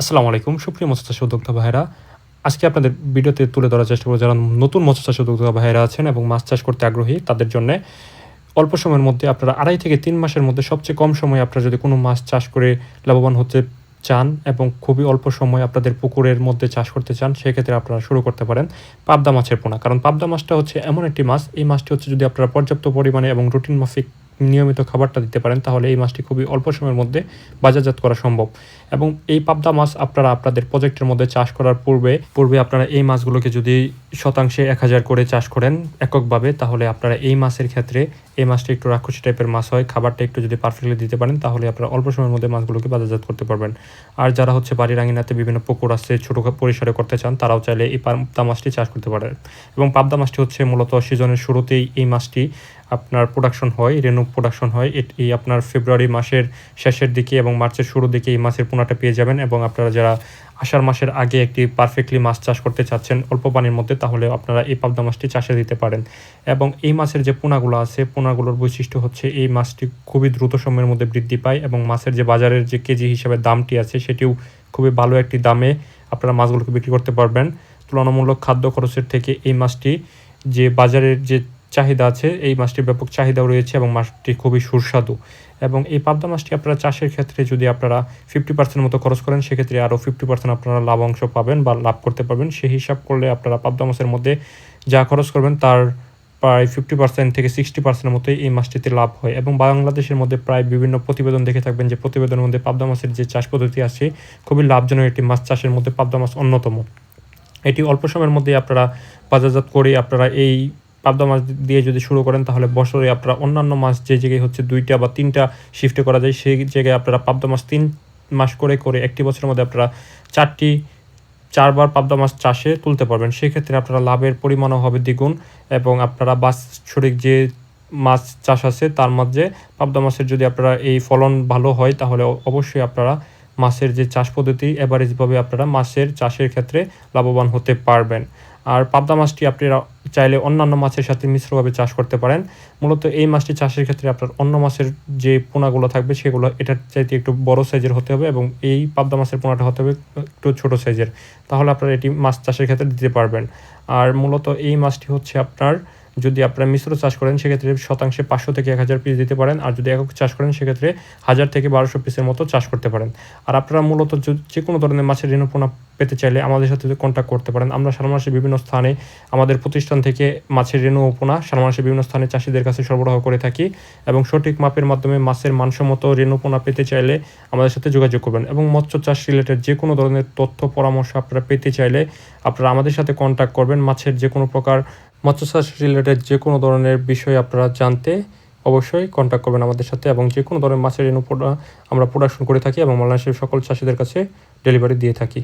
আসসালামু আলাইকুম, সুপ্রিয় মৎস্য উদ্যোক্তা ভাইরা আজকে আপনাদের ভিডিওতে তুলে ধরার চেষ্টা করব যারা নতুন মৎস্য চাষী উদ্যোক্তা ভাইরা আছেন এবং মাছ চাষ করতে আগ্রহী, তাদের জন্য। অল্প সময়ের মধ্যে আপনারা আড়াই থেকে তিন মাসের মধ্যে সবচেয়ে কম সময়ে আপনারা যদি কোনো মাছ চাষ করে লাভবান হতে চান এবং খুবই অল্প সময় আপনাদের পুকুরের মধ্যে চাষ করতে চান, সেক্ষেত্রে আপনারা শুরু করতে পারেন পাবদা মাছের পোনা। কারণ পাবদা মাছটা হচ্ছে এমন একটি মাছ, এই মাছটি হচ্ছে যদি আপনারা পর্যাপ্ত পরিমাণে এবং রুটিন মাফিক নিয়মিত খাবারটা দিতে পারেন, তাহলে এই মাছটি খুবই অল্প সময়ের মধ্যে বাজারজাত করা সম্ভব। এবং এই পাবদা মাছ আপনারা আপনাদের প্রজেক্টের মধ্যে চাষ করার পূর্বে পূর্বে আপনারা এই মাছগুলোকে যদি শতাংশে এক হাজার করে চাষ করেন এককভাবে, তাহলে আপনারা এই মাছের ক্ষেত্রে এই মাছটা একটু রাক্ষসী টাইপের মাছ হয়, খাবারটা একটু যদি পারফেক্টলি দিতে পারেন, তাহলে আপনারা অল্প সময়ের মধ্যে মাছগুলোকে বাজারজাত করতে পারবেন। আর যারা হচ্ছে বাড়ির আঙিনাতে বিভিন্ন পুকুর আছে, ছোটো পরিসরে করতে চান, তারাও চাইলে এই পাবদা মাছটি চাষ করতে পারেন। এবং পাবদা মাছটি হচ্ছে মূলত সিজনের শুরুতেই এই মাছটি আপনার প্রোডাকশন হয় রেনু প্রোডাকশন হয় এট- আপনার ফেব্রুয়ারি মাসের শেষের দিকে এবং মার্চের শুরুর দিকে এই মাছের পোনাটা পেয়ে যাবেন এবং আপনারা যারা আষাঢ় মাসের আগে একটি পারফেক্টলি মাছ চাষ করতে চাচ্ছেন অল্প পানির মধ্যে, তাহলে আপনারা এই পাবদা মাছটি চাষে দিতে পারেন। এবং এই মাছের যে পোনাগুলো আছে, পোনাগুলোর বৈশিষ্ট্য হচ্ছে এই মাছটি খুবই দ্রুত সময়ের মধ্যে বৃদ্ধি পায় এবং মাছের যে বাজারের যে কেজি হিসাবে দামটি আছে, সেটিও খুবই ভালো একটি দামে আপনারা মাছগুলোকে বিক্রি করতে পারবেন। তুলনামূলক খাদ্য খরচের থেকে এই মাছটি যে বাজারের যে চাহিদা আছে, এই মাছটির ব্যাপক চাহিদাও রয়েছে এবং মাছটি খুবই সুস্বাদু। এবং এই পাবদা মাছটি আপনারা চাষের ক্ষেত্রে যদি আপনারা ফিফটি পার্সেন্ট মতো খরচ করেন, সেক্ষেত্রে আরও ফিফটি পার্সেন্ট আপনারা লাভ অংশ পাবেন বা লাভ করতে পারবেন। সেই হিসাব করলে আপনারা পাবদা মাছের মধ্যে যা খরচ করবেন তার প্রায় ফিফটি পার্সেন্ট থেকে সিক্সটি পার্সেন্টের মতোই এই মাছটিতে লাভ হয়। এবং বাংলাদেশের মধ্যে প্রায় বিভিন্ন প্রতিবেদন দেখে থাকবেন যে প্রতিবেদনের মধ্যে পাবদা মাছের যে চাষ পদ্ধতি আছে, খুবই লাভজনক একটি মাছ চাষের মধ্যে পাবদা মাছ অন্যতম। এটি অল্প সময়ের মধ্যে আপনারা বাজারজাত করে আপনারা এই পাবদা মাছ দিয়ে যদি শুরু করেন, তাহলে বছরে আপনারা অন্যান্য মাছ যে জায়গায় হচ্ছে দুইটা বা তিনটা শিফটে করা যায়, সেই জায়গায় আপনারা পাবদা মাছ তিন মাস করে করে একটি বছরের মধ্যে আপনারা চারটি, চারবার পাবদা মাছ চাষে তুলতে পারবেন। সেক্ষেত্রে আপনারা লাভের পরিমাণও হবে দ্বিগুণ এবং আপনারা বাৎসরিক যে মাছ চাষ আছে, তার মধ্যে পাবদা মাছের যদি আপনারা এই ফলন ভালো হয়, তাহলে অবশ্যই আপনারা মাছের যে চাষ পদ্ধতি অ্যাভারেজভাবে আপনারা মাছের চাষের ক্ষেত্রে লাভবান হতে পারবেন। আর পাবদা মাছটি আপনারা চাইলে অন্যান্য মাছের সাথে মিশ্রভাবে চাষ করতে পারেন। মূলত এই মাছটি চাষের ক্ষেত্রে আপনার অন্য মাছের যে পোনাগুলো থাকবে, সেগুলো এটার চাইতে একটু বড় সাইজের হতে হবে এবং এই পাবদা মাছের পোনাটা হতে হবে একটু ছোট সাইজের তাহলে আপনারা এটি মাছ চাষের ক্ষেত্রে দিতে পারবেন। আর মূলত এই মাছটি হচ্ছে আপনার যদি আপনারা মিশ্র চাষ করেন, সেক্ষেত্রে শতাংশে পাঁচশো থেকে এক হাজার পিস দিতে পারেন। আর যদি একক চাষ করেন, সেক্ষেত্রে হাজার থেকে বারোশো পিসের মতো চাষ করতে পারেন। আর আপনারা মূলত যে- কোনো ধরনের মাছের ঋণপোনা চাইলে আমাদের সাথে কন্ট্যাক্ট করতে পারেন। আমরা সারা মাসে বিভিন্ন স্থানে আমাদের প্রতিষ্ঠান থেকে মাছের রেণু উপনা সারা মাসে বিভিন্ন স্থানে চাষিদের কাছে সরবরাহ করে থাকি এবং সঠিক মাপের মাধ্যমে মাছের মানসম্মত ঋণ উপনা পেতে চাইলে আমাদের সাথে যোগাযোগ করবেন এবং মৎস্য চাষ রিলেটেড যে কোনো ধরনের তথ্য, পরামর্শ আপনারা পেতে চাইলে আপনারা আমাদের সাথে কন্ট্যাক্ট করবেন। মাছের যে কোনো প্রকার মৎস্য চাষ রিলেটেড যে কোনো ধরনের বিষয় আপনারা জানতে অবশ্যই কন্ট্যাক্ট করবেন আমাদের সাথে এবং যে কোনো ধরনের মাছের উপনা আমরা প্রোডাকশন করে থাকি এবং বাংলাদেশের সকল চাষিদের কাছে ডেলিভারি দিয়ে থাকি।